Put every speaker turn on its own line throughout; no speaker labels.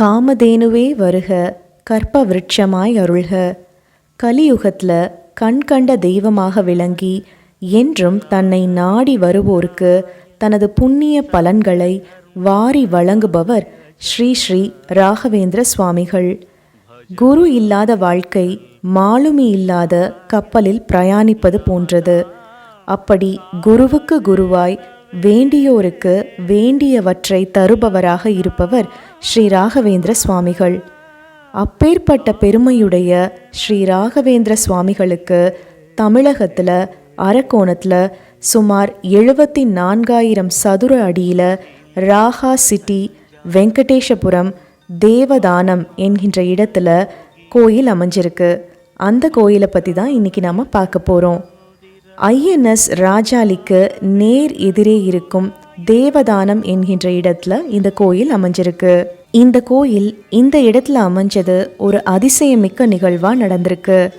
காமதேனுவே வருக கற்ப விருட்சமாய் அருள்க. கலியுகத்தில் கண் கண்ட தெய்வமாக விளங்கி என்றும் தன்னை நாடி வருவோருக்கு தனது புண்ணிய பலன்களை வாரி வழங்குபவர் ஸ்ரீ ஸ்ரீ ராகவேந்திர சுவாமிகள். குரு இல்லாத வாழ்க்கை மாலுமி இல்லாத கப்பலில் பிரயாணிப்பது போன்றது. அப்படி குருவுக்கு குருவாய் வேண்டியோருக்கு வேண்டியவற்றை தருபவராக இருப்பவர் ஸ்ரீ ராகவேந்திர சுவாமிகள். அப்பேற்பட்ட பெருமையுடைய ஸ்ரீ ராகவேந்திர சுவாமிகளுக்கு தமிழகத்தில் அரக்கோணத்தில் சுமார் எழுபத்தி நான்காயிரம் சதுர அடியில் ராகா சிட்டி வெங்கடேஷபுரம் தேவதானம் என்கின்ற இடத்துல கோயில் அமைஞ்சிருக்கு. அந்த கோயிலை பற்றி தான் இன்னைக்கு நாம் பார்க்க போகிறோம் ஐஎன்எஸ் ராஜாலிக்கு நேர் எதிரே இருக்கும் தேவதானம் என்கின்ற இடத்துல இந்த கோயில் அமைஞ்சிருக்கு. இந்த கோயில் இந்த இடத்துல அமைஞ்சது ஒரு அதிசயமிக்க நிகழ்வா நடந்திருக்கு.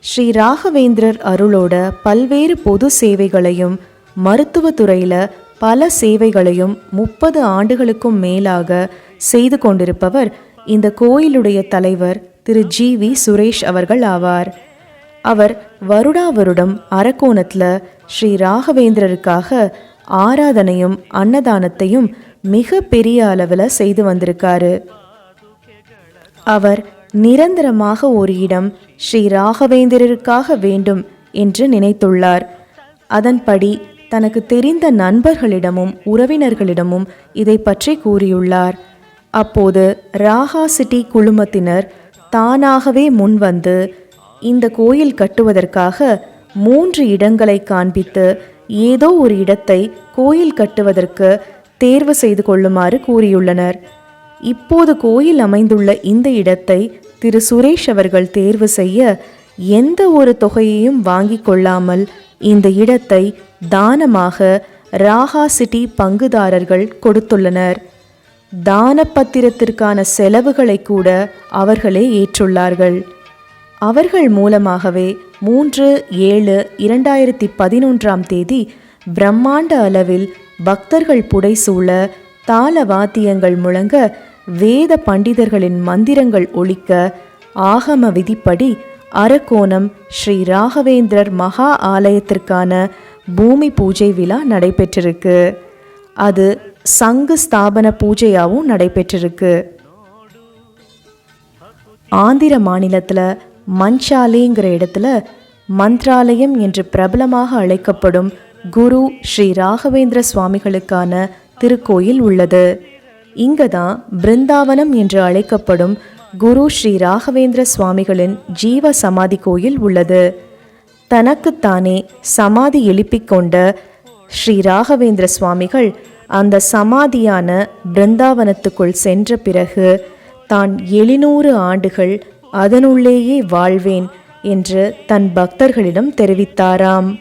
ஸ்ரீ ராகவேந்திரர் அருளோட பல்வேறு பொது சேவைகளையும் மருத்துவத்துறையில பல சேவைகளையும் முப்பது ஆண்டுகளுக்கும் மேலாக செய்து கொண்டிருப்பவர் இந்த கோயிலுடைய தலைவர் திரு ஜி வி சுரேஷ் அவர்கள் ஆவார். அவர் வருடா வருடம் அரக்கோணத்தில் ஸ்ரீ ராகவேந்திரருக்காக ஆராதனையும் அன்னதானத்தையும் மிக பெரிய அளவில் செய்து வந்திருக்காரு. அவர் நிரந்தரமாக ஒரு இடம் ஸ்ரீ ராகவேந்திரருக்காக வேண்டும் என்று நினைத்துள்ளார். அதன்படி தனக்கு தெரிந்த நண்பர்களிடமும் உறவினர்களிடமும் இதை பற்றி கூறியுள்ளார். அப்போது ராகா சிட்டி குழுமத்தினர் தானாகவே முன்வந்து இந்த கோயில் கட்டுவதற்காக மூன்று இடங்களை காண்பித்து ஏதோ ஒரு இடத்தை கோயில் கட்டுவதற்கு தேர்வு செய்து கொள்ளுமாறு கூறியுள்ளனர். இப்போது கோயில் அமைந்துள்ள இந்த இடத்தை திரு. சுரேஷ் அவர்கள் தேர்வு செய்ய எந்த ஒரு தொகையையும் வாங்கி கொள்ளாமல் இந்த இடத்தை தானமாக ராகா சிட்டி பங்குதாரர்கள் கொடுத்துள்ளனர். தான பத்திரத்திற்கான செலவுகளை கூட அவர்களே ஏற்றுள்ளார்கள். அவர்கள் மூலமாகவே மூன்று ஏழு இரண்டாயிரத்தி பதினொன்றாம் தேதி பிரம்மாண்ட அளவில் பக்தர்கள் புடைசூழ தாள வாத்தியங்கள் முழங்க வேத பண்டிதர்களின் மந்திரங்கள் ஒழிக்க ஆகம விதிப்படி அரக்கோணம் ஸ்ரீ ராகவேந்திரர் மகா ஆலயத்திற்கான பூமி பூஜை விழா நடைபெற்றிருக்கு. அது சங்கு ஸ்தாபன பூஜையாகவும் நடைபெற்றிருக்கு. ஆந்திர மாநிலத்தில் மஞ்சாலேங்கிற இடத்துல மந்த்ராலயம் என்று பிரபலமாக அழைக்கப்படும் குரு ஸ்ரீ ராகவேந்திர சுவாமிகளுக்கான திருக்கோயில் உள்ளது. இங்கதான் பிருந்தாவனம் என்று அழைக்கப்படும் குரு ஸ்ரீ ராகவேந்திர சுவாமிகளின் ஜீவ சமாதி கோயில் உள்ளது. தனக்குத்தானே சமாதி எழுப்பிக் கொண்ட ஸ்ரீ ராகவேந்திர சுவாமிகள் அந்த சமாதியான பிருந்தாவனத்துக்குள் சென்ற பிறகு தான் எழுநூறு ஆண்டுகள் அதனுள்ளேயே வாழ்வேன் என்று தன் பக்தர்களிடம் தெரிவித்தாராம்.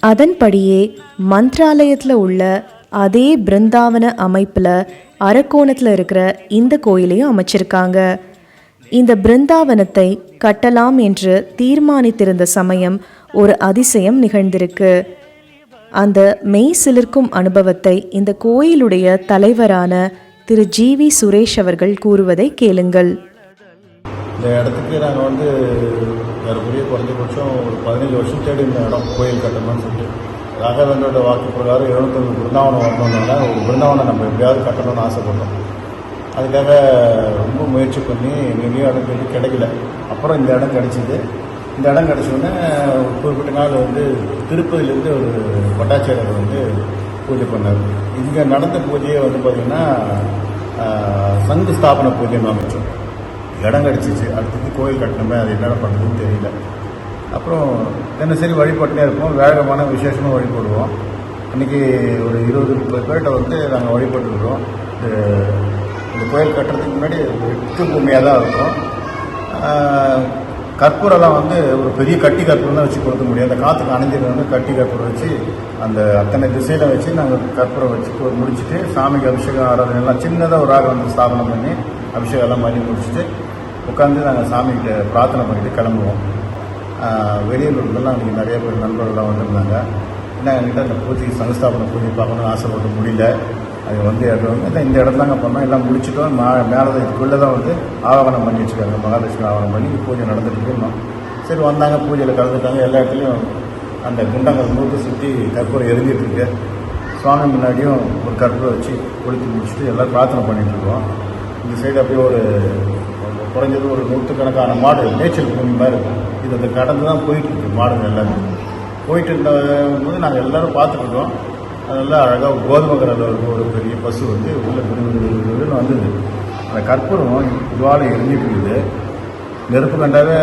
அதன்படியே மந்த்ராலயத்தில் உள்ள அதே பிருந்தாவன அமைப்பில் அரக்கோணத்தில் இருக்கிற இந்த கோயிலையும் அமைச்சிருக்காங்க. இந்த பிருந்தாவனத்தை கட்டலாம் என்று தீர்மானித்திருந்த சமயம் ஒரு அதிசயம் நிகழ்ந்திருக்கு. அந்த மெய் சிலிர்க்கும் அனுபவத்தை இந்த கோயிலுடைய தலைவரான திரு ஜி வி சுரேஷ் அவர்கள் கூறுவதை கேளுங்கள்.
இந்த இடத்துக்கு நாங்கள் வந்து ஏறக்குறைய குறைஞ்சபட்சம் ஒரு பதினஞ்சு வருஷம் தேடி இந்த இடம் கோயில் கட்டணும்னு சொல்லிட்டு. ராகவேந்திரோட வாக்கு பிரகாரம் எழுநூத்தொன்று பிருந்தாவனம் வரணும்னால ஒரு பிருந்தாவனம் நம்ம எப்படியாவது கட்டணும்னு ஆசைப்பட்டோம். அதுக்காக ரொம்ப முயற்சி பண்ணி எங்கேயும் இடம் கேட்டு கிடைக்கல. அப்புறம் இந்த இடம் கிடச்சிது. இந்த இடம் கிடைச்சோடனே குறிப்பிட்ட நாள் வந்து திருப்பதியிலேருந்து ஒரு பட்டாச்சாரியர் வந்து பூஜை பண்ணார். இங்கே நடந்த பூஜையை வந்து பார்த்திங்கன்னா சங்கு ஸ்தாபன பூஜைன்னு அமைச்சோம் இடம் கிடச்சிச்சு. அடுத்தது கோயில் கட்டணுமே அது என்னென்ன பண்ணுறதுன்னு தெரியல. அப்புறம் தினசரி வழிபட்டுனே இருப்போம். வேகமான விசேஷமாக வழிபடுவோம். இன்றைக்கி ஒரு இருபது முப்பது பேர்கிட்ட வந்து நாங்கள் வழிபட்டுருக்கிறோம். இந்த கோயில் கட்டுறதுக்கு முன்னாடி எட்டு பூமியாக தான் இருக்கும். கற்பூரெல்லாம் வந்து ஒரு பெரிய கட்டி கற்பூரம் தான் வச்சு கொடுக்க முடியும். அந்த காற்றுக்கு அணைஞ்சது வந்து கட்டி கற்பூரம் வச்சு அந்த அத்தனை திசையில் வச்சு நாங்கள் கற்பூரம் வச்சு முடிச்சுட்டு சாமிக்கு அபிஷேகம் ஆராதனை எல்லாம் சின்னதாக ஒரு ராகம் வந்து ஸ்தாபனம் பண்ணி அபிஷேகம் எல்லாம் பண்ணி முடிச்சுட்டு உட்காந்து நாங்கள் சாமிகிட்ட பிரார்த்தனை பண்ணிட்டு கிளம்புவோம். வெளியூர்லாம் அன்றைக்கி நிறைய பேர் நண்பர்கள்லாம் வந்திருந்தாங்க. ஏன்னா என்கிட்ட அந்த பூஜைக்கு சங்கஸ்தாபனை பூஜை பார்க்கணும்னு ஆசைப்பட்டு முடியல. அது வந்து ஏறுறவங்க இல்லை இந்த இடத்துலாங்க பண்ணோம். எல்லாம் முடிச்சிட்டோம். மா மேலே தான் இதுக்குள்ளே தான் வந்து ஆவணம் பண்ணி வச்சுருக்காங்க மகாலட்சுமி ஆவணம் பண்ணி பூஜை நடந்துட்டு இருந்தோம் சரி வந்தாங்க. பூஜையில் கலந்துட்டாங்க. எல்லா இடத்துலையும் அந்த குண்டங்கள் முழுக்க சுற்றி கற்பூரம் எரிஞ்சிட்டு சுவாமி முன்னாடியும் ஒரு கற்பூரம் வச்சு கொளுத்தி முடிச்சுட்டு எல்லோரும் பிரார்த்தனை பண்ணிகிட்ருக்கோம் இந்த சைடு அப்படியே ஒரு குறைஞ்சது ஒரு நூற்றுக்கணக்கான மாடு மேய்ச்சல் பூமி மாதிரி இருக்கும். இது அதை கடந்து தான் போயிட்டு இருக்கு மாடுங்க எல்லாமே. போயிட்டு இருந்த போது நாங்கள் எல்லாரும் பார்த்துக்கிட்டோம் நல்லா அதெல்லாம் அழகாக கோதுமை கலரில் ஒரு பெரிய பசு வந்து உள்ள விடுவிடுன்னு வந்தது. அந்த கற்பூரம் இதுவால் எரிஞ்சிட்டு இருக்குது. நெருப்பு கண்டாவே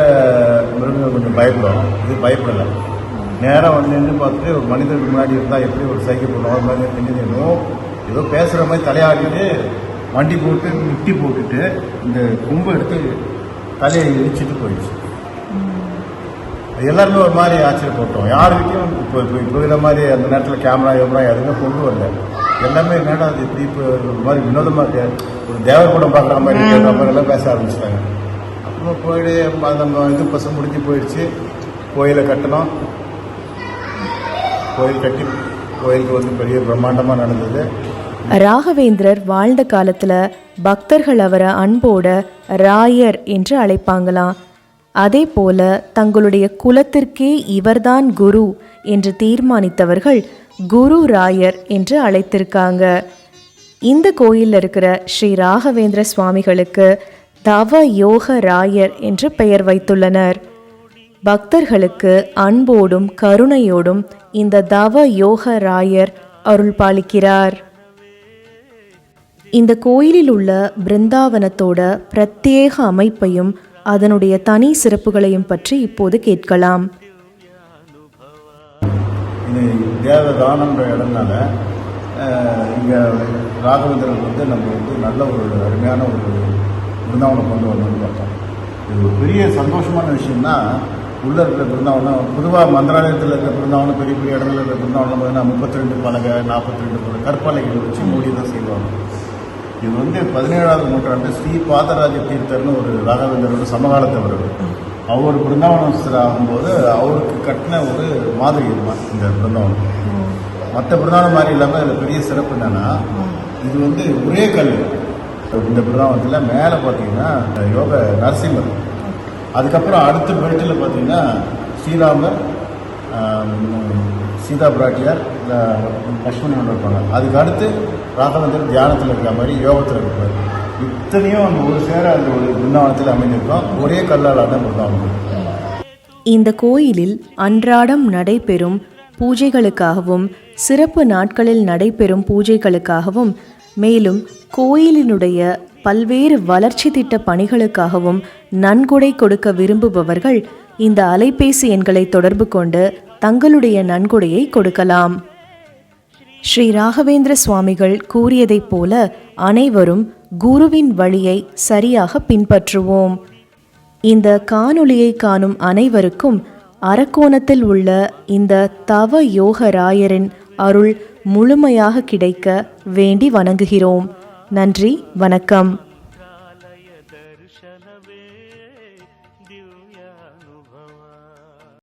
மிருகங்கள் கொஞ்சம் பயப்படும். இது பயப்படலை. நேராக வந்து நின்று பார்த்துட்டு ஒரு மனிதனுக்கு முன்னாடி இருந்தால் எப்படி ஒரு சைக்கிள் போடுவோம் மாதிரி நின்று நின்றும் ஏதோ பேசுகிற மாதிரி தலையாடிட்டு வண்டி போட்டு முட்டி போட்டுட்டு இந்த கும்பை எடுத்து தலையை இடிச்சிட்டு போயிடுச்சு. எல்லாருமே ஒரு மாதிரி ஆச்சரியப்பட்டோம். யாருக்கிட்டையும் இப்போ இப்போ இப்போ இருக்கிற மாதிரி அந்த நேரத்தில் கேமரா கேமரா எதுவுமே கொண்டு வரல. எல்லாமே என்னடா அது இப்படி இப்போ ஒரு மாதிரி வினோதமாக இருக்கு. ஒரு தேவக்கூடம் பார்க்குற மாதிரி இருக்கிற மாதிரி எல்லாம் பேச ஆரம்பிச்சிட்டாங்க. அப்புறம் போயிட்டு அது நம்ம இது பசங்க முடிஞ்சு போயிடுச்சு. கோயிலை கட்டணும் கோயில் கட்டி கோயிலுக்கு வந்து பெரிய பிரம்மாண்டமாக நடந்தது.
ராகவேந்திரர் வாழ்ந்த காலத்தில் பக்தர்கள் அவரை அன்போட ராயர் என்று அழைப்பாங்களாம். அதே போல தங்களுடைய குலத்திற்கே இவர்தான் குரு என்று தீர்மானித்தவர்கள் குரு ராயர் என்று அழைத்திருக்காங்க. இந்த கோயிலில் இருக்கிற ஸ்ரீ ராகவேந்திர சுவாமிகளுக்கு தவ யோக ராயர் என்று பெயர் வைத்துள்ளனர். பக்தர்களுக்கு அன்போடும் கருணையோடும் இந்த தவ யோக ராயர் அருள் பாலிக்கிறார் இந்த கோயிலில் உள்ள பிருந்தாவனத்தோட பிரத்யேக அமைப்பையும் அதனுடைய தனி சிறப்புகளையும் பற்றி இப்போது கேட்கலாம்.
இது தேவதானன்ற இடம்னால இங்கே ராகவேந்திரன் வந்து நம்ம வந்து நல்ல ஒரு அருமையான ஒரு பிருந்தாவனம் கொண்டு வரணும்னு பார்த்தோம். இது ஒரு பெரிய சந்தோஷமான விஷயம்னா உள்ளே இருக்கிற பிருந்தாவனம் பொதுவாக மந்திராலயத்தில் இருக்கிற பிருந்தாவனம் பெரிய பெரிய இடத்துல இருக்கிற பிருந்தாவனம் பார்த்தீங்கன்னா முப்பத்தி ரெண்டு பலகை நாற்பத்தி ரெண்டு பலகை கற்பலைகள் வச்சு மூடி தான் செய்வாங்க. இது வந்து பதினேழாவது நூற்றாண்டு ஸ்ரீ பாதராஜ தீர்த்தர்னு ஒரு ராகவேந்தரோட சமகாலத்தவர் அவர். பிருந்தாவனஸ்தர் ஆகும்போது அவருக்கு கட்டின ஒரு மாதிரி இந்த பிருந்தாவனம். மற்ற பிருந்தாவனம் மாதிரி இல்லாமல் இதில் பெரிய சிறப்பு என்னன்னா இது வந்து ஒரே கல். இந்த பிருந்தாவனத்தில் மேலே பார்த்தீங்கன்னா யோக நரசிம்மர். அதுக்கப்புறம் அடுத்த பெல்ட்டில் பார்த்தீங்கன்னா ஸ்ரீராமர் சீதா பிராட்டியார் லக்ஷ்மணி ஒன்று இருப்பாங்க. அதுக்கு அடுத்து ராகவேந்தர் தியானத்தில் இருக்கிற மாதிரி யோகத்தில் இருப்பார். இத்தனையும் அந்த ஒரு சேர அந்த ஒரு பிருந்தாவனத்தில் அமைந்திருக்கோம் ஒரே கல்லாலான பிருந்தாவனம்
இந்த கோயிலில் அன்றாடம் நடைபெறும் பூஜைகளுக்காகவும் சிறப்பு நாட்களில் நடைபெறும் பூஜைகளுக்காகவும் மேலும் கோயிலினுடைய பல்வேறு வளர்ச்சி திட்ட பணிகளுக்காகவும் நன்கொடை கொடுக்க விரும்புபவர்கள் இந்த அலைபேசி எண்களை தொடர்பு கொண்டு தங்களுடைய நன்கொடையை கொடுக்கலாம். ஸ்ரீ ராகவேந்திர சுவாமிகள் கூறியதைப் போல அனைவரும் குருவின் வழியை சரியாக பின்பற்றுவோம். இந்த காணொளியை காணும் அனைவருக்கும் அரக்கோணத்தில் உள்ள இந்த தவ யோகராயரின் அருள் முழுமையாக கிடைக்க வேண்டி வணங்குகிறோம். நன்றி வணக்கம்.